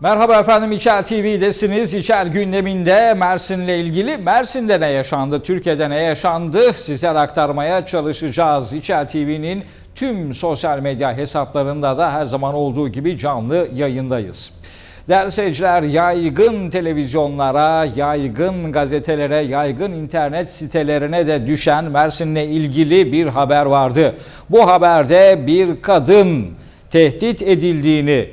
Merhaba efendim İçel TV'desiniz. İçel gündeminde Mersin'le ilgili Mersin'de ne yaşandı, Türkiye'de ne yaşandı sizlere aktarmaya çalışacağız. İçel TV'nin tüm sosyal medya hesaplarında da her zaman olduğu gibi canlı yayındayız. Değerli seyirciler yaygın televizyonlara, yaygın gazetelere, yaygın internet sitelerine de düşen Mersin'le ilgili bir haber vardı. Bu haberde bir kadın tehdit edildiğini,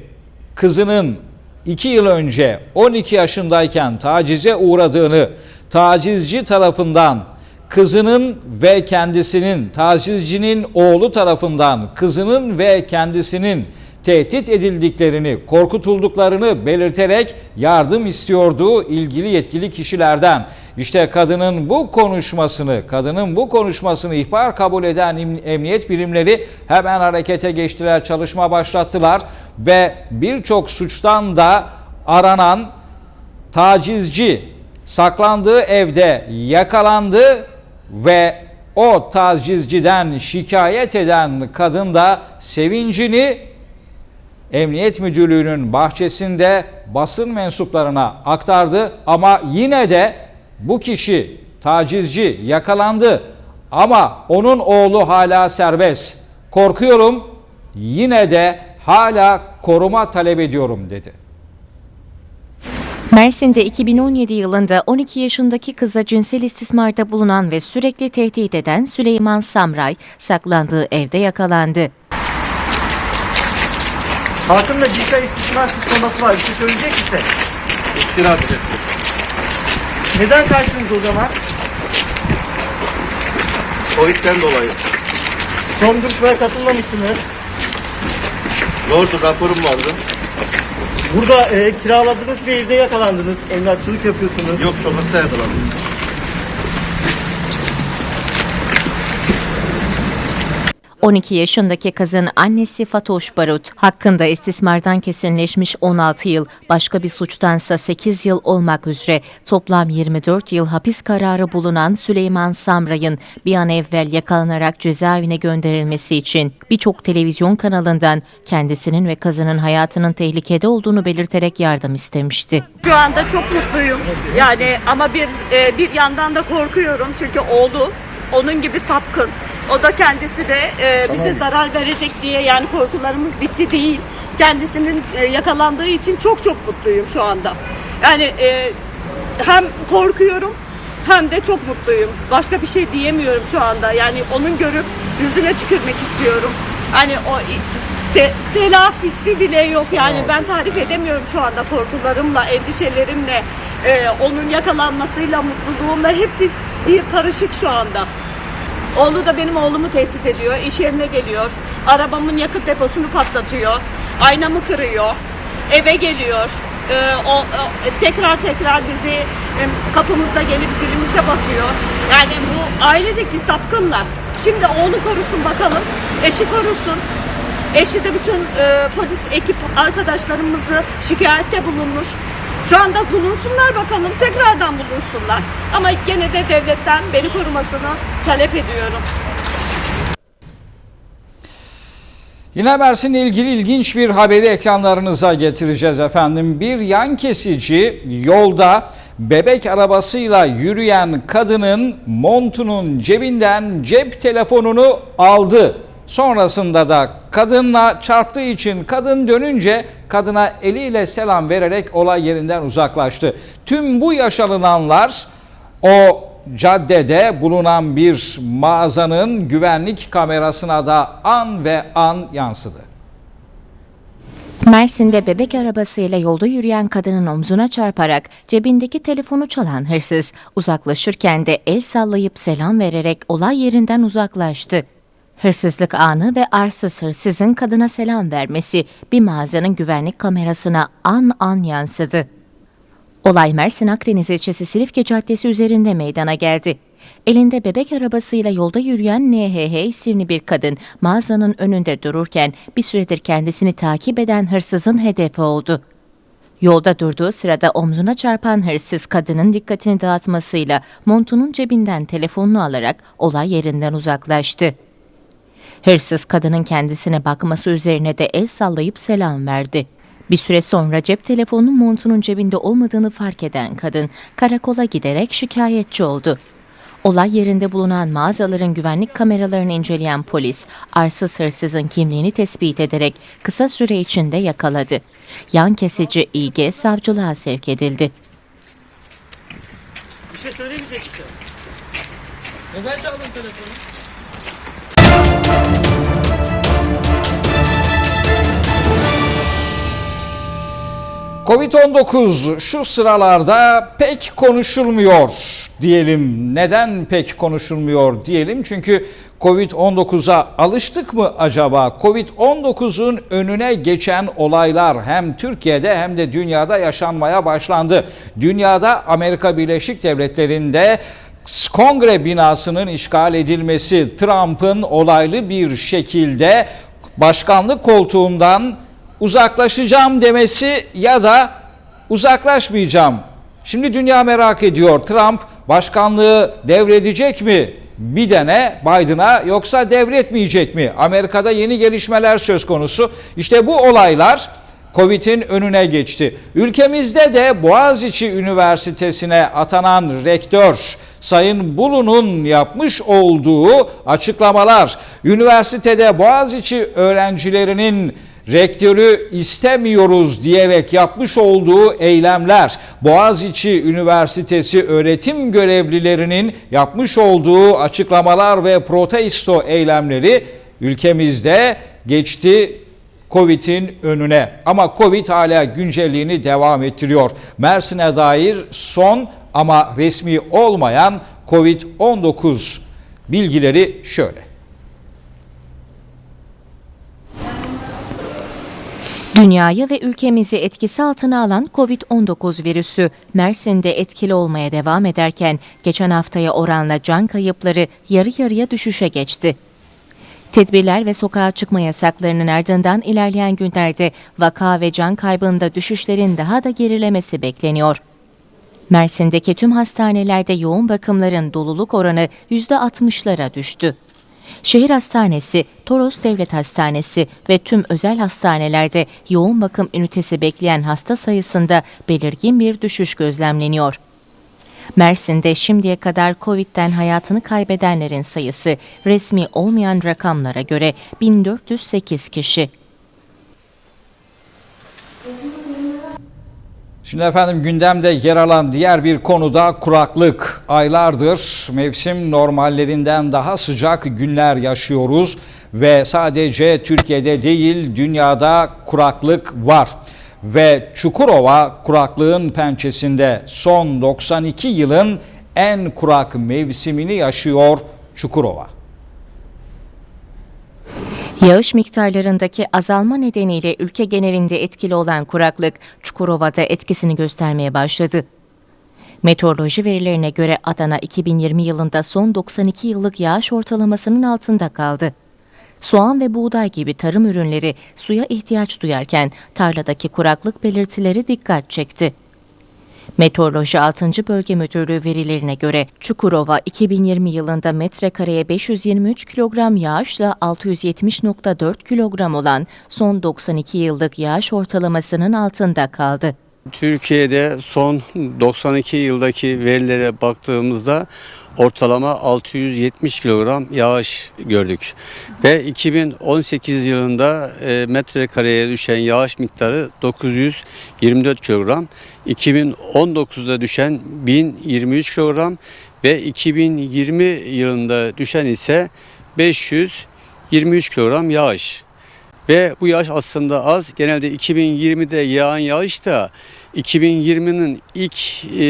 kızının 2 yıl önce 12 yaşındayken tacize uğradığını, tacizci tarafından kızının ve kendisinin, tacizcinin oğlu tarafından kızının ve kendisinin tehdit edildiklerini, korkutulduklarını belirterek yardım istiyordu ilgili yetkili kişilerden. İşte kadının bu konuşmasını, kadının bu konuşmasını ihbar kabul eden em- emniyet birimleri hemen harekete geçtiler, çalışma başlattılar ve birçok suçtan da aranan tacizci saklandığı evde yakalandı ve o tacizciden şikayet eden kadın da sevincini Emniyet Müdürlüğü'nün bahçesinde basın mensuplarına aktardı ama yine de bu kişi tacizci yakalandı ama onun oğlu hala serbest. Korkuyorum yine de hala koruma talep ediyorum dedi. Mersin'de 2017 yılında 12 yaşındaki kıza cinsel istismarda bulunan ve sürekli tehdit eden Süleyman Samray saklandığı evde yakalandı. Hakkında cinsel istismar suçlaması var. Bir şey söyleyecek misin? İftira atacaksın. Neden kaçtınız o zaman? Covid'den dolayı. Son duruşmaya katılmamışsınız. Doğrudur raporum vardı. Burada e, kiraladığınız bir evde yakalandınız. Emlakçılık yapıyorsunuz. Yok sokakta yakalandım. ...12 yaşındaki kızın annesi Fatoş Barut... ...hakkında istismardan kesinleşmiş 16 yıl... ...başka bir suçtansa 8 yıl olmak üzere... ...toplam 24 yıl hapis kararı bulunan Süleyman Samray'ın... ...bir an evvel yakalanarak cezaevine gönderilmesi için... ...birçok televizyon kanalından... ...kendisinin ve kızının hayatının tehlikede olduğunu belirterek yardım istemişti. Şu anda çok mutluyum. Yani ama bir e, bir yandan da korkuyorum çünkü oğlu onun gibi sapkın. O da kendisi de e, bize zarar verecek diye yani korkularımız bitti değil. Kendisinin e, yakalandığı için çok çok mutluyum şu anda. Yani e, hem korkuyorum hem de çok mutluyum. Başka bir şey diyemiyorum şu anda. Yani onun görüp yüzüne tükürmek istiyorum. Hani o te, telafisi bile yok yani ben tarif edemiyorum şu anda korkularımla, endişelerimle, e, onun yakalanmasıyla, mutluluğumla hepsi bir karışık şu anda. Oğlu da benim oğlumu tehdit ediyor, iş yerine geliyor, arabamın yakıt deposunu patlatıyor, aynamı kırıyor, eve geliyor. E, o, o- tekrar tekrar bizi kapımızda gelip zilimize basıyor. Yani bu ailecek bir sapkınlar. Şimdi oğlu korusun bakalım, eşi korusun. Eşi de bütün e, polis ekip arkadaşlarımızı şikayette bulunmuş. Şu anda bulunsunlar bakalım, tekrardan bulunsunlar. Ama gene de devletten beni korumasını talep ediyorum. Yine Mersin'le ilgili ilginç bir haberi ekranlarınıza getireceğiz efendim. Bir yan kesici yolda bebek arabasıyla yürüyen kadının montunun cebinden cep telefonunu aldı. Sonrasında da kadınla çarptığı için kadın dönünce kadına eliyle selam vererek olay yerinden uzaklaştı. Tüm bu yaşanılanlar o caddede bulunan bir mağazanın güvenlik kamerasına da an ve an yansıdı. Mersin'de bebek arabasıyla yolda yürüyen kadının omzuna çarparak cebindeki telefonu çalan hırsız uzaklaşırken de el sallayıp selam vererek olay yerinden uzaklaştı. Hırsızlık anı ve arsız hırsızın kadına selam vermesi bir mağazanın güvenlik kamerasına an an yansıdı. Olay Mersin Akdeniz ilçesi Silifke Caddesi üzerinde meydana geldi. Elinde bebek arabasıyla yolda yürüyen NHH isimli bir kadın mağazanın önünde dururken bir süredir kendisini takip eden hırsızın hedefi oldu. Yolda durduğu sırada omzuna çarpan hırsız kadının dikkatini dağıtmasıyla montunun cebinden telefonunu alarak olay yerinden uzaklaştı. Hırsız kadının kendisine bakması üzerine de el sallayıp selam verdi. Bir süre sonra cep telefonunun montunun cebinde olmadığını fark eden kadın karakola giderek şikayetçi oldu. Olay yerinde bulunan mağazaların güvenlik kameralarını inceleyen polis, arsız hırsızın kimliğini tespit ederek kısa süre içinde yakaladı. Yan kesici İG savcılığa sevk edildi. Bir şey söylemeyecek misin? Neden çaldın telefonu? Covid-19 şu sıralarda pek konuşulmuyor diyelim. Neden pek konuşulmuyor diyelim? Çünkü Covid-19'a alıştık mı acaba? Covid-19'un önüne geçen olaylar hem Türkiye'de hem de dünyada yaşanmaya başlandı. Dünyada Amerika Birleşik Devletleri'nde Kongre binasının işgal edilmesi, Trump'ın olaylı bir şekilde başkanlık koltuğundan uzaklaşacağım demesi ya da uzaklaşmayacağım. Şimdi dünya merak ediyor. Trump başkanlığı devredecek mi? Biden'e, Biden'a yoksa devretmeyecek mi? Amerika'da yeni gelişmeler söz konusu. İşte bu olaylar Covid'in önüne geçti. Ülkemizde de Boğaziçi Üniversitesi'ne atanan rektör Sayın Bulu'nun yapmış olduğu açıklamalar, üniversitede Boğaziçi öğrencilerinin rektörü istemiyoruz diyerek yapmış olduğu eylemler, Boğaziçi Üniversitesi öğretim görevlilerinin yapmış olduğu açıklamalar ve protesto eylemleri ülkemizde geçti Covid'in önüne. Ama Covid hala güncelliğini devam ettiriyor. Mersin'e dair son ama resmi olmayan Covid-19 bilgileri şöyle. Dünyayı ve ülkemizi etkisi altına alan COVID-19 virüsü Mersin'de etkili olmaya devam ederken geçen haftaya oranla can kayıpları yarı yarıya düşüşe geçti. Tedbirler ve sokağa çıkma yasaklarının ardından ilerleyen günlerde vaka ve can kaybında düşüşlerin daha da gerilemesi bekleniyor. Mersin'deki tüm hastanelerde yoğun bakımların doluluk oranı %60'lara düştü. Şehir Hastanesi, Toros Devlet Hastanesi ve tüm özel hastanelerde yoğun bakım ünitesi bekleyen hasta sayısında belirgin bir düşüş gözlemleniyor. Mersin'de şimdiye kadar Covid'den hayatını kaybedenlerin sayısı resmi olmayan rakamlara göre 1408 kişi. Şimdi efendim gündemde yer alan diğer bir konuda kuraklık. Aylardır mevsim normallerinden daha sıcak günler yaşıyoruz ve sadece Türkiye'de değil dünyada kuraklık var. Ve Çukurova kuraklığın pençesinde son 92 yılın en kurak mevsimini yaşıyor Çukurova. Yağış miktarlarındaki azalma nedeniyle ülke genelinde etkili olan kuraklık Çukurova'da etkisini göstermeye başladı. Meteoroloji verilerine göre Adana 2020 yılında son 92 yıllık yağış ortalamasının altında kaldı. Soğan ve buğday gibi tarım ürünleri suya ihtiyaç duyarken tarladaki kuraklık belirtileri dikkat çekti. Meteoroloji 6. Bölge Müdürlüğü verilerine göre Çukurova 2020 yılında metrekareye 523 kilogram yağışla 670.4 kilogram olan son 92 yıllık yağış ortalamasının altında kaldı. Türkiye'de son 92 yıldaki verilere baktığımızda ortalama 670 kilogram yağış gördük. Ve 2018 yılında e, metrekareye düşen yağış miktarı 924 kilogram. 2019'da düşen 1023 kilogram ve 2020 yılında düşen ise 523 kilogram yağış. Ve bu yağış aslında az. Genelde 2020'de yağan yağış da 2020'nin ilk e,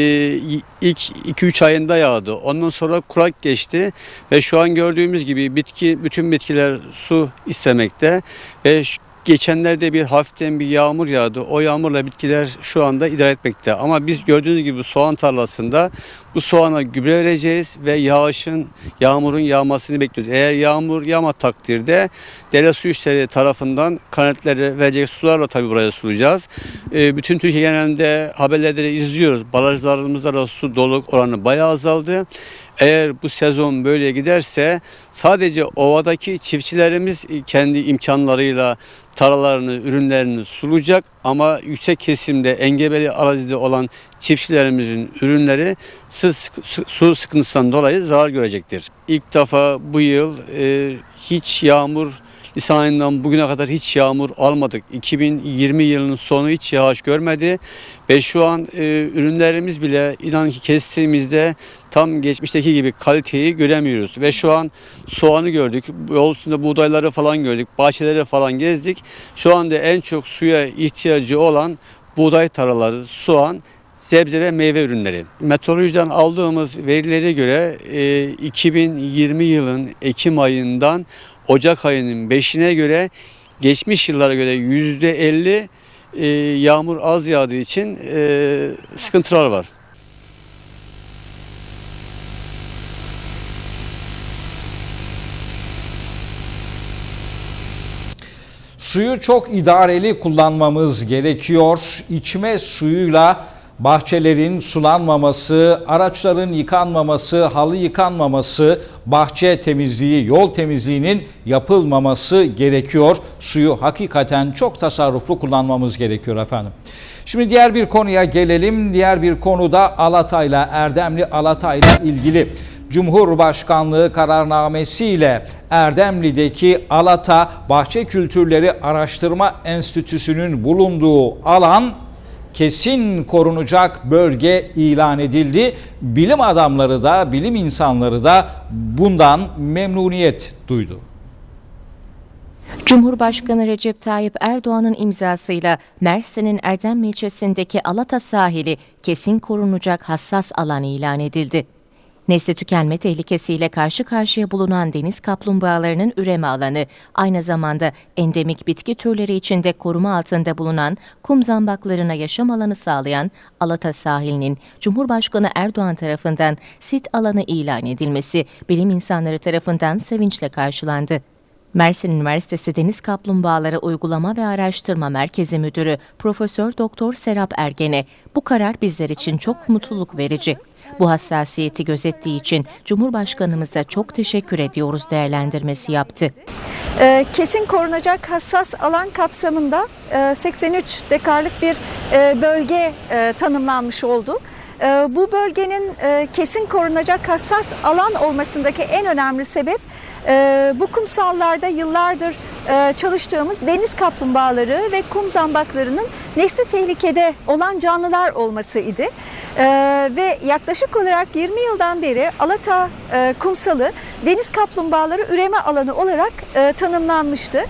ilk 2-3 ayında yağdı. Ondan sonra kurak geçti ve şu an gördüğümüz gibi bitki bütün bitkiler su istemekte ve geçenlerde bir hafiften bir yağmur yağdı. O yağmurla bitkiler şu anda idare etmekte. Ama biz gördüğünüz gibi soğan tarlasında bu soğana gübre vereceğiz ve yağışın, yağmurun yağmasını bekliyoruz. Eğer yağmur yağma takdirde dere su işleri tarafından kanetlere verecek sularla tabii buraya sulayacağız. Ee, bütün Türkiye genelinde haberlerde de izliyoruz. Barajlarımızda da su doluluk oranı bayağı azaldı. Eğer bu sezon böyle giderse sadece ovadaki çiftçilerimiz kendi imkanlarıyla tarlalarını, ürünlerini sulayacak ama yüksek kesimde engebeli arazide olan çiftçilerimizin ürünleri su, su- sıkıntısından dolayı zarar görecektir. İlk defa bu yıl e, hiç yağmur Nisan ayından bugüne kadar hiç yağmur almadık. 2020 yılının sonu hiç yağış görmedi ve şu an e, ürünlerimiz bile inan ki kestiğimizde tam geçmişteki gibi kaliteyi göremiyoruz. Ve şu an soğanı gördük, yol üstünde buğdayları falan gördük, bahçeleri falan gezdik. Şu anda en çok suya ihtiyacı olan buğday taraları, soğan, sebze ve meyve ürünleri. Meteorolojiden aldığımız verilere göre e, 2020 yılın Ekim ayından Ocak ayının 5'ine göre geçmiş yıllara göre %50 e, yağmur az yağdığı için e, sıkıntılar var. Suyu çok idareli kullanmamız gerekiyor. İçme suyuyla bahçelerin sulanmaması, araçların yıkanmaması, halı yıkanmaması, bahçe temizliği, yol temizliğinin yapılmaması gerekiyor. Suyu hakikaten çok tasarruflu kullanmamız gerekiyor efendim. Şimdi diğer bir konuya gelelim. Diğer bir konuda Alatay'la Erdemli Alatay'la ilgili. Cumhurbaşkanlığı kararnamesiyle Erdemli'deki Alata Bahçe Kültürleri Araştırma Enstitüsü'nün bulunduğu alan kesin korunacak bölge ilan edildi. Bilim adamları da, bilim insanları da bundan memnuniyet duydu. Cumhurbaşkanı Recep Tayyip Erdoğan'ın imzasıyla Mersin'in Erdemli ilçesindeki Alata sahili kesin korunacak hassas alan ilan edildi. Nesli tükenme tehlikesiyle karşı karşıya bulunan deniz kaplumbağalarının üreme alanı, aynı zamanda endemik bitki türleri içinde koruma altında bulunan kum zambaklarına yaşam alanı sağlayan Alata sahilinin Cumhurbaşkanı Erdoğan tarafından sit alanı ilan edilmesi bilim insanları tarafından sevinçle karşılandı. Mersin Üniversitesi Deniz Kaplumbağaları Uygulama ve Araştırma Merkezi Müdürü Profesör Doktor Serap Ergen'e bu karar bizler için çok mutluluk verici. Bu hassasiyeti gözettiği için Cumhurbaşkanımıza çok teşekkür ediyoruz değerlendirmesi yaptı. Ee, kesin korunacak hassas alan kapsamında e, 83 dekarlık bir e, bölge e, tanımlanmış oldu. E, Bu bölgenin e, kesin korunacak hassas alan olmasındaki en önemli sebep e, bu kumsallarda yıllardır e, çalıştığımız deniz kaplumbağaları ve kum zambaklarının nesli tehlikede olan canlılar olması idi. E, Ve yaklaşık olarak 20 yıldan beri Alata e, kumsalı deniz kaplumbağaları üreme alanı olarak e, tanımlanmıştı.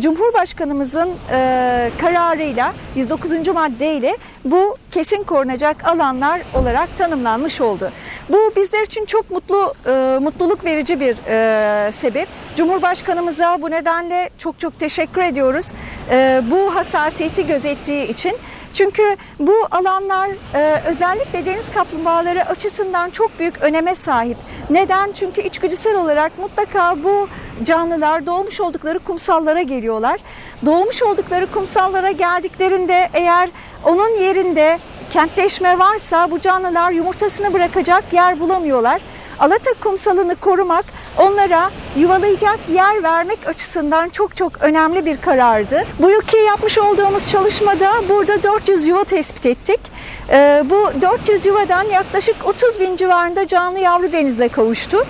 Cumhurbaşkanımızın e, kararıyla 109. maddeyle bu kesin korunacak alanlar olarak tanımlanmış oldu. Bu bizler için çok mutlu e, mutluluk verici bir e, sebep. Cumhurbaşkanımıza bu nedenle çok çok teşekkür ediyoruz. E, bu hassasiyeti gözettiği için. Çünkü bu alanlar e, özellikle deniz kaplumbağaları açısından çok büyük öneme sahip. Neden? Çünkü içgüdüsel olarak mutlaka bu canlılar doğmuş oldukları kumsallara geliyorlar. Doğmuş oldukları kumsallara geldiklerinde eğer onun yerinde kentleşme varsa bu canlılar yumurtasını bırakacak yer bulamıyorlar. Alata kumsalını korumak onlara yuvalayacak yer vermek açısından çok çok önemli bir karardı. Bu yılki yapmış olduğumuz çalışmada burada 400 yuva tespit ettik. Ee, bu 400 yuvadan yaklaşık 30 bin civarında canlı yavru denizle kavuştu.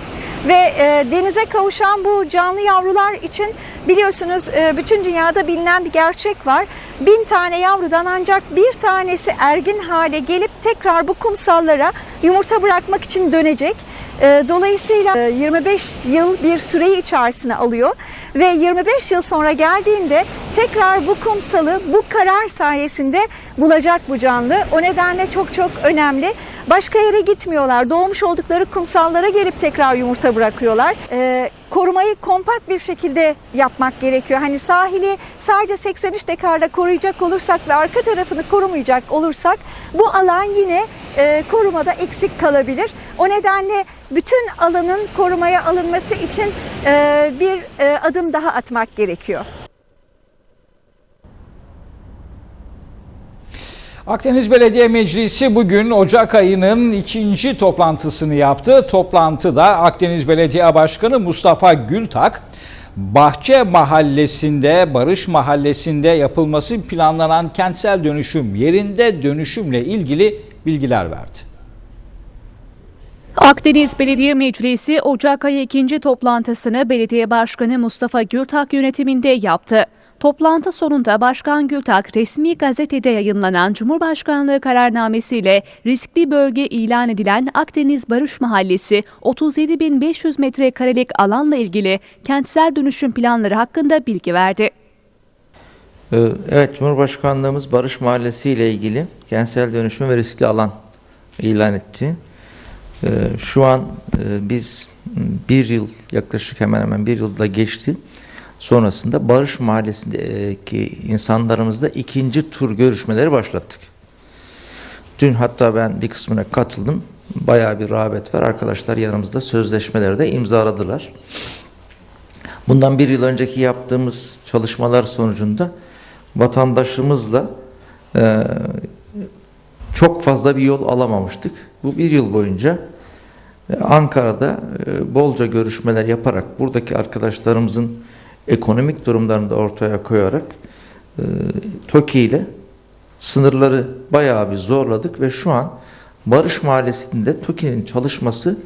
Ve e, denize kavuşan bu canlı yavrular için biliyorsunuz e, bütün dünyada bilinen bir gerçek var. Bin tane yavrudan ancak bir tanesi ergin hale gelip tekrar bu kumsallara yumurta bırakmak için dönecek. E, Dolayısıyla e, 25 yıl bir süreyi içerisine alıyor ve 25 yıl sonra geldiğinde tekrar bu kumsalı bu karar sayesinde bulacak bu canlı. O nedenle çok çok önemli. Başka yere gitmiyorlar. Doğmuş oldukları kumsallara gelip tekrar yumurta bırakıyorlar. E, korumayı kompakt bir şekilde yapmak gerekiyor. Hani sahili sadece 83 dekarda koruyacak olursak ve arka tarafını korumayacak olursak bu alan yine e, korumada eksik kalabilir. O nedenle bütün alanın korumaya alınması için e, bir e, adım daha atmak gerekiyor. Akdeniz Belediye Meclisi bugün Ocak ayının ikinci toplantısını yaptı. Toplantıda Akdeniz Belediye Başkanı Mustafa Gültak, Bahçe Mahallesi'nde, Barış Mahallesi'nde yapılması planlanan kentsel dönüşüm yerinde dönüşümle ilgili bilgiler verdi. Akdeniz Belediye Meclisi Ocak ayı ikinci toplantısını Belediye Başkanı Mustafa Gürtak yönetiminde yaptı. Toplantı sonunda Başkan Gürtak resmi gazetede yayınlanan Cumhurbaşkanlığı kararnamesiyle riskli bölge ilan edilen Akdeniz Barış Mahallesi 37.500 metrekarelik alanla ilgili kentsel dönüşüm planları hakkında bilgi verdi. Ee, Evet, Cumhurbaşkanlığımız Barış Mahallesi ile ilgili kentsel dönüşüm ve riskli alan ilan etti. Ee, Şu an e, biz bir yıl, yaklaşık hemen hemen bir yılda geçti. Sonrasında Barış Mahallesi'ndeki insanlarımızla ikinci tur görüşmeleri başlattık. Dün hatta ben bir kısmına katıldım. Bayağı bir rağbet var. Arkadaşlar yanımızda sözleşmeleri de imzaladılar. Bundan bir yıl önceki yaptığımız çalışmalar sonucunda vatandaşımızla e, çok fazla bir yol alamamıştık. Bu bir yıl boyunca e, Ankara'da e, bolca görüşmeler yaparak buradaki arkadaşlarımızın ekonomik durumlarını da ortaya koyarak e, TOKİ ile sınırları bayağı bir zorladık ve şu an Barış Mahallesi'nde TOKİ'nin çalışması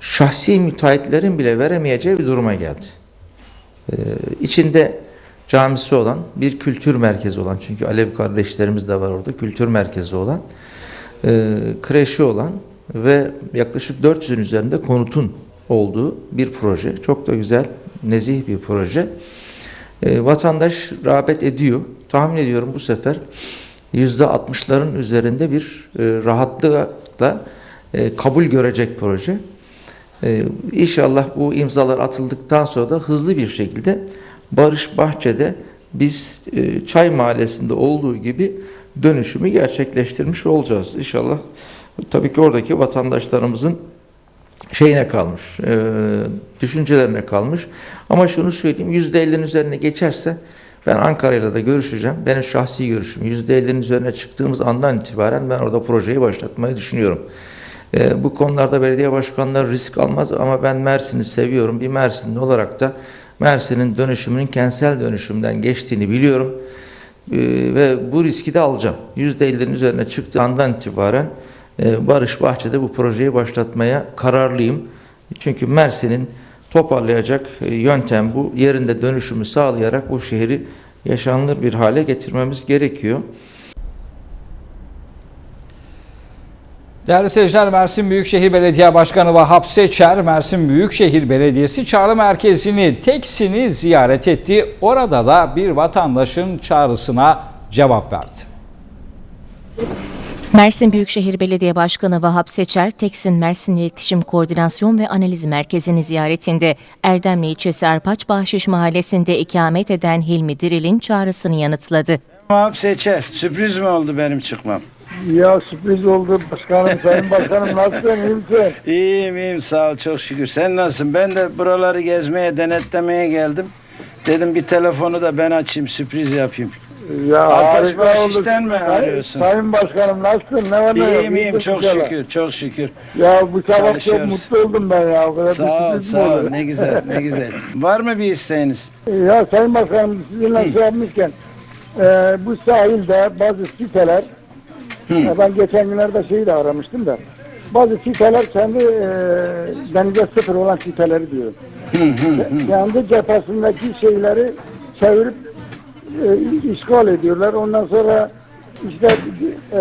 şahsi müteahhitlerin bile veremeyeceği bir duruma geldi. İçinde camisi olan, bir kültür merkezi olan, çünkü Alev kardeşlerimiz de var orada, kültür merkezi olan, e, kreşi olan ve yaklaşık 400'ün üzerinde konutun olduğu bir proje. Çok da güzel, nezih bir proje. E, vatandaş rağbet ediyor. Tahmin ediyorum bu sefer %60'ların üzerinde bir e, rahatlıkla e, kabul görecek proje. Ee, inşallah bu imzalar atıldıktan sonra da hızlı bir şekilde Barış Bahçe'de biz e, Çay Mahallesi'nde olduğu gibi dönüşümü gerçekleştirmiş olacağız. İnşallah tabii ki oradaki vatandaşlarımızın şeyine kalmış, e, düşüncelerine kalmış. Ama şunu söyleyeyim, %50'nin üzerine geçerse ben Ankara'yla da görüşeceğim. Benim şahsi görüşüm %50'nin üzerine çıktığımız andan itibaren ben orada projeyi başlatmayı düşünüyorum. E, bu konularda belediye başkanları risk almaz ama ben Mersin'i seviyorum. Bir Mersinli olarak da Mersin'in dönüşümünün kentsel dönüşümden geçtiğini biliyorum. E, ve bu riski de alacağım. %50'nin üzerine çıktığı andan itibaren e, Barış Bahçe'de bu projeyi başlatmaya kararlıyım. Çünkü Mersin'in toparlayacak e, yöntem bu. Yerinde dönüşümü sağlayarak bu şehri yaşanılır bir hale getirmemiz gerekiyor. Değerli seyirciler Mersin Büyükşehir Belediye Başkanı Vahap Seçer, Mersin Büyükşehir Belediyesi çağrı merkezini Teksin'i ziyaret etti. Orada da bir vatandaşın çağrısına cevap verdi. Mersin Büyükşehir Belediye Başkanı Vahap Seçer, Teksin Mersin İletişim Koordinasyon ve Analiz Merkezi'ni ziyaretinde Erdemli ilçesi Arpaç Bahşiş Mahallesi'nde ikamet eden Hilmi Diril'in çağrısını yanıtladı. Vahap Seçer. Sürpriz mi oldu benim çıkmam? Ya sürpriz oldu başkanım, sayın başkanım nasılsın, iyi misin? İyiyim iyiyim sağ ol çok şükür. Sen nasılsın? Ben de buraları gezmeye, denetlemeye geldim. Dedim bir telefonu da ben açayım, sürpriz yapayım. Ya Alpaç harika oldu. mi Sayın- arıyorsun? Sayın başkanım nasılsın, ne var ne yok? İyiyim iyiyim İyisin çok inşallah. şükür, çok şükür. Ya bu sabah çok Çalışıyoruz. mutlu oldum ben ya. O kadar Sağ ol, sürpriz mi sağ ol. olur? Ne güzel, ne güzel. Var mı bir isteğiniz? Ya sayın başkanım sizinle şey yapmışken e, bu sahilde bazı siteler e, ben geçen günlerde şeyi de aramıştım da bazı siteler kendi e, denize sıfır olan siteleri diyor. kendi cephesindeki şeyleri çevirip e, işgal ediyorlar. Ondan sonra işte e,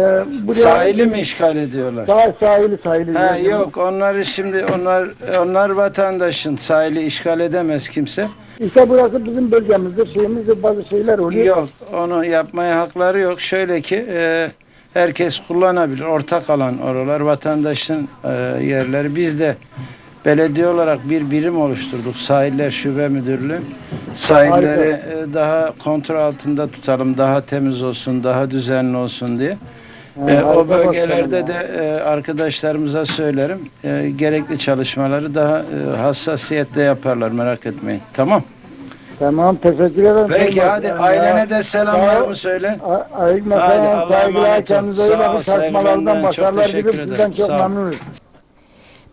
buraya Sahili mi işgal ediyorlar? Sah sahili sahili. Ha yok onları şimdi onlar onlar vatandaşın sahili işgal edemez kimse. İşte burası bizim bölgemizdir, şeyimizdir, bazı şeyler oluyor. Yok onu yapmaya hakları yok. Şöyle ki e, herkes kullanabilir. Ortak alan oralar vatandaşın e, yerleri. Biz de belediye olarak bir birim oluşturduk. Sahiller Şube Müdürlüğü. Sahilleri e, daha kontrol altında tutalım. Daha temiz olsun, daha düzenli olsun diye. E, o bölgelerde de e, arkadaşlarımıza söylerim. E, gerekli çalışmaları daha e, hassasiyetle yaparlar merak etmeyin. Tamam. Tamam, teşekkür ederim. Peki Sayın hadi Başkanım. ailene Ya, de selamlarımı söyle. A- Aleyküm selam, Allah'a emanet ol. kendinize iyi Sağ ol, bakın. saygı Çalışmalarından benden. Çok başarılar teşekkür dilip ederim. sizden çok Sağ ol. memnunuz.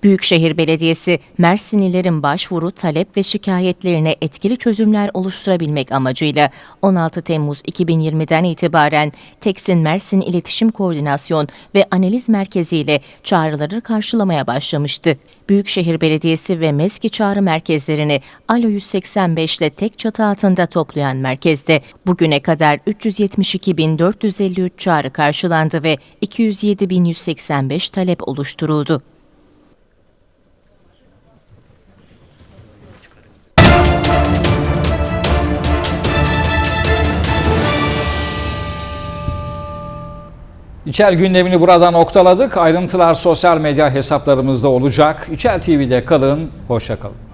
Büyükşehir Belediyesi, Mersinlilerin başvuru, talep ve şikayetlerine etkili çözümler oluşturabilmek amacıyla 16 Temmuz 2020'den itibaren Teksin Mersin İletişim Koordinasyon ve Analiz Merkezi ile çağrıları karşılamaya başlamıştı. Büyükşehir Belediyesi ve MESKİ çağrı merkezlerini Alo 185 ile tek çatı altında toplayan merkezde bugüne kadar 372.453 çağrı karşılandı ve 207.185 talep oluşturuldu. İçer gündemini burada noktaladık. Ayrıntılar sosyal medya hesaplarımızda olacak. İçer TV'de kalın, hoşça kalın.